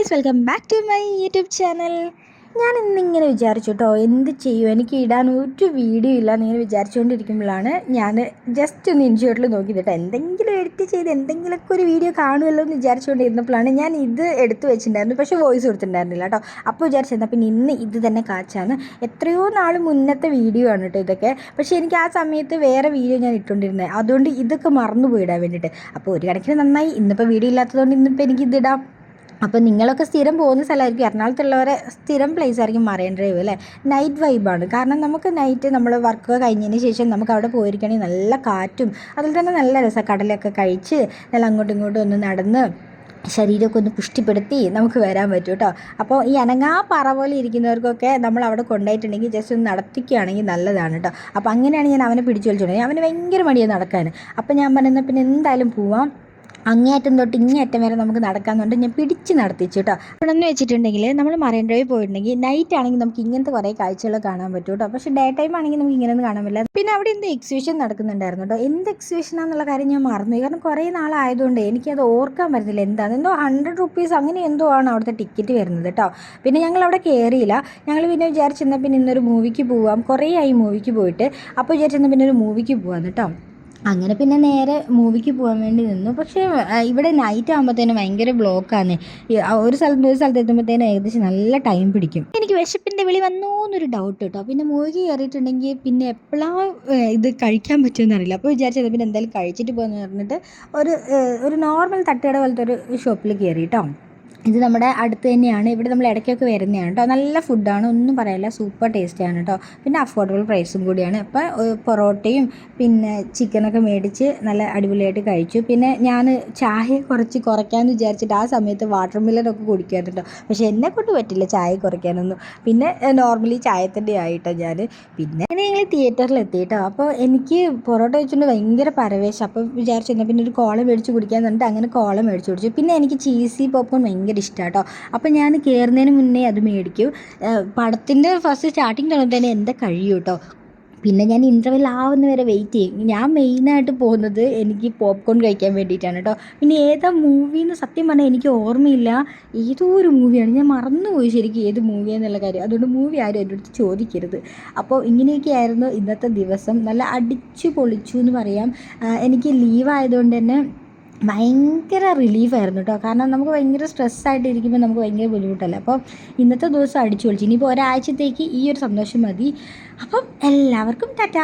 Guys welcome back to my YouTube channel. ഞാൻ ഇന്നിങ്ങനെ വിചാരിച്ചു കേട്ടോ എന്ത് ചെയ്യും? എനിക്ക് ഇടാൻ ഒരു വീഡിയോ ഇല്ല എന്നിങ്ങനെ വിചാരിച്ചുകൊണ്ടിരിക്കുമ്പോഴാണ് ഞാൻ ജസ്റ്റ് ഒന്ന് ഇൻഷോട്ടിൽ നോക്കി കേട്ടോ എന്തെങ്കിലും എഡിറ്റ് ചെയ്ത് എന്തെങ്കിലുമൊക്കെ ഒരു വീഡിയോ കാണുമല്ലോ എന്ന് വിചാരിച്ചുകൊണ്ടിരുന്നപ്പോഴാണ് ഞാൻ ഇത് എടുത്തു വെച്ചിട്ടുണ്ടായിരുന്നു പക്ഷേ വോയിസ് കൊടുത്തിട്ടുണ്ടായിരുന്നില്ല കേട്ടോ. അപ്പോൾ വിചാരിച്ചെന്നാൽ പിന്നെ ഇന്ന് ഇത് തന്നെ കാച്ചാണ് എത്രയോ നാൾ മുന്നത്തെ വീഡിയോ ആണ് കേട്ടോ ഇതൊക്കെ. പക്ഷേ എനിക്ക് ആ സമയത്ത് വേറെ വീഡിയോ ഞാൻ ഇട്ടുകൊണ്ടിരുന്നത് അതുകൊണ്ട് ഇതൊക്കെ മറന്നു പോയിടാൻ വേണ്ടിയിട്ട്. അപ്പോൾ ഒരു കണക്കിന് നന്നായി. ഇന്നിപ്പോൾ വീഡിയോ ഇല്ലാത്തതുകൊണ്ട് ഇന്നിപ്പോൾ എനിക്കിതിടാം അപ്പോൾ നിങ്ങളൊക്കെ സ്ഥിരം പോകുന്ന സ്ഥലമായിരിക്കും. എറണാകുളത്തുള്ളവരെ സ്ഥിരം പ്ലേസ് ആയിരിക്കും മറൈൻ ഡ്രൈവ് അല്ലേ? നൈറ്റ് വൈബാണ് കാരണം നമുക്ക് നൈറ്റ് നമ്മൾ വർക്ക് കഴിഞ്ഞതിന് ശേഷം നമുക്ക് അവിടെ പോയിരിക്കണമെങ്കിൽ നല്ല കാറ്റും അതിൽ തന്നെ നല്ല രസം. കടലൊക്കെ കഴിച്ച് നല്ല അങ്ങോട്ടും ഇങ്ങോട്ടും ഒന്ന് നടന്ന് ശരീരമൊക്കെ ഒന്ന് പുഷ്ടിപ്പെടുത്തി നമുക്ക് വരാൻ പറ്റും കേട്ടോ അപ്പോൾ ഈ അനങ്ങാ പറ പോലെ ഇരിക്കുന്നവർക്കൊക്കെ നമ്മൾ അവിടെ കൊണ്ടായിട്ടുണ്ടെങ്കിൽ ജസ്റ്റ് ഒന്ന് നടത്തിക്കുകയാണെങ്കിൽ നല്ലതാണ് കേട്ടോ അപ്പോൾ അങ്ങനെയാണ് ഞാൻ അവനെ പിടിച്ചു വലിച്ചിട്ടുണ്ടെങ്കിൽ അവന് ഭയങ്കര മടിയാണ് നടക്കാൻ. അപ്പോൾ ഞാൻ പറയുന്നത് പിന്നെ എന്തായാലും പോവാം. അങ്ങേയറ്റം തൊട്ട് ഇങ്ങേയറ്റം വരെ നമുക്ക് നടക്കാമെന്നുണ്ട് ഞാൻ പിടിച്ച് നടത്തിച്ചു കേട്ടോ. ഇവിടെ എന്ന് വെച്ചിട്ടുണ്ടെങ്കിൽ നമ്മൾ മറൈൻ ഡ്രൈവ് പോയിട്ടുണ്ടെങ്കിൽ നൈറ്റ് ആണെങ്കിൽ നമുക്ക് ഇങ്ങനത്തെ കുറേ കാഴ്ചകൾ കാണാൻ പറ്റും കേട്ടോ. പക്ഷേ ഡേ ടൈം ആണെങ്കിൽ നമുക്ക് ഇങ്ങനെയൊന്നും കാണാൻ പറ്റില്ല. പിന്നെ അവിടെ എന്ത് എക്സിബിഷൻ നടക്കുന്നുണ്ടായിരുന്നു കേട്ടോ. എന്ത് എക്സിബിഷനാന്നുള്ള കാര്യം ഞാൻ മറന്നു കാരണം കുറേ നാളായതുകൊണ്ട് എനിക്കത് ഓർക്കാൻ പറ്റുന്നില്ല എന്താണ്. എന്തോ ഹൺഡ്രഡ് റുപ്പീസ് അങ്ങനെ എന്തോ ആണ് അവിടുത്തെ ടിക്കറ്റ് വരുന്നത് കേട്ടോ. പിന്നെ ഞങ്ങൾ അവിടെ കയറിയില്ല ഞങ്ങൾ പിന്നെ വിചാരിച്ചെന്നാൽ പിന്നെ ഇന്നൊരു മൂവിക്ക് പോവാം. കുറേ ആയി മൂവിക്ക് പോയിട്ട്. അപ്പോൾ വിചാരിച്ചെന്നാൽ പിന്നെ ഒരു മൂവിക്ക് പോവാന്ന് കേട്ടോ. അങ്ങനെ പിന്നെ നേരെ മൂവിക്ക് പോകാൻ വേണ്ടി നിന്നു. പക്ഷേ ഇവിടെ നൈറ്റ് ആകുമ്പോഴത്തേനും ഭയങ്കര ബ്ലോക്കാണ് ഒരു സ്ഥലത്ത് ഒരു സ്ഥലത്ത് എത്തുമ്പോഴത്തേനും ഏകദേശം നല്ല ടൈം പിടിക്കും. എനിക്ക് വിശപ്പിന്റെ വിളി വന്നോ എന്നൊരു ഡൗട്ട് കേട്ടോ. പിന്നെ മൂവിക്ക് കയറിയിട്ടുണ്ടെങ്കിൽ പിന്നെ എപ്പോഴാണ് ഇത് കഴിക്കാൻ പറ്റുമെന്ന് അറിയില്ല. അപ്പോൾ വിചാരിച്ചത് പിന്നെ എന്തായാലും കഴിച്ചിട്ട് പോകുമെന്ന് പറഞ്ഞിട്ട് ഒരു ഒരു നോർമൽ തട്ടുകട പോലത്തെ ഒരു ഷോപ്പിൽ കയറി കേട്ടോ ഇത് നമ്മുടെ അടുത്ത് തന്നെയാണ്. ഇവിടെ നമ്മൾ ഇടയ്ക്കൊക്കെ വരുന്നതാണ് കേട്ടോ. നല്ല ഫുഡാണ് ഒന്നും പറയില്ല. സൂപ്പർ ടേസ്റ്റിയാണ് കേട്ടോ. പിന്നെ അഫോർഡബിൾ പ്രൈസും കൂടിയാണ്. അപ്പോൾ പൊറോട്ടയും പിന്നെ ചിക്കനൊക്കെ മേടിച്ച് നല്ല അടിപൊളിയായിട്ട് കഴിച്ചു. പിന്നെ ഞാൻ ചായ കുറച്ച് കുറയ്ക്കാമെന്ന് വിചാരിച്ചിട്ട് ആ സമയത്ത് വാട്ടർ മില്ലനൊക്കെ കുടിക്കുമായിരുന്നു കേട്ടോ. പക്ഷേ എന്നെ കൊണ്ട് പറ്റില്ല ചായ കുറയ്ക്കാനൊന്നും. പിന്നെ നോർമലി ചായത്തിന്റെ ആയിട്ടോ ഞാൻ പിന്നെ ഞങ്ങൾ തിയേറ്ററിൽ എത്തി കേട്ടോ. അപ്പോൾ എനിക്ക് പൊറോട്ട വെച്ചുകൊണ്ട് ഭയങ്കര പരവേശം. അപ്പോൾ വിചാരിച്ചു പിന്നെ ഒരു കോള മേടിച്ച് കുടിക്കാൻ പറഞ്ഞിട്ട് അങ്ങനെ കോള മേടിച്ച് കുടിച്ചു. പിന്നെ എനിക്ക് ചീസി പോപ്കോൺ ഭയങ്കര ഇഷ്ടമാണ് കേട്ടോ അപ്പോൾ ഞാൻ കയറുന്നതിന് മുന്നേ അത് മേടിക്കും. പടത്തിന്റെ ഫസ്റ്റ് സ്റ്റാർട്ടിങ് തുടങ്ങുമ്പോൾ തന്നെ എന്റെ കഴിയും കേട്ടോ പിന്നെ ഞാൻ ഇന്റർവെൽ ആവുന്ന വരെ വെയിറ്റ് ചെയ്യും. ഞാൻ മെയിനായിട്ട് പോകുന്നത് എനിക്ക് പോപ്കോൺ കഴിക്കാൻ വേണ്ടിയിട്ടാണ് കേട്ടോ പിന്നെ ഏതാ മൂവിന്ന് സത്യം പറഞ്ഞാൽ എനിക്ക് ഓർമ്മയില്ല. ഏതോ ഒരു മൂവിയാണ് ഞാൻ മറന്നുപോയി ശരിക്കും ഏത് മൂവിയാണെന്നുള്ള കാര്യം. അതുകൊണ്ട് മൂവി ആരും എന്റെ അടുത്ത് ചോദിക്കരുത്. അപ്പോൾ ഇങ്ങനെയൊക്കെ ആയിരുന്നു ഇന്നത്തെ ദിവസം. നല്ല അടിച്ചു പൊളിച്ചു എന്ന് പറയാം. എനിക്ക് ലീവായതുകൊണ്ട് തന്നെ ഭയങ്കര റിലീഫായിരുന്നു കേട്ടോ കാരണം നമുക്ക് ഭയങ്കര സ്ട്രെസ്സായിട്ട് ഇരിക്കുമ്പോൾ നമുക്ക് ഭയങ്കര ബുദ്ധിമുട്ടല്ല. അപ്പോൾ ഇന്നത്തെ ദിവസം അടിച്ചു പൊളിച്ചു ഇനിയിപ്പോൾ ഒരാഴ്ചത്തേക്ക് ഈ ഒരു സന്തോഷം മതി. അപ്പം എല്ലാവർക്കും ടാറ്റ.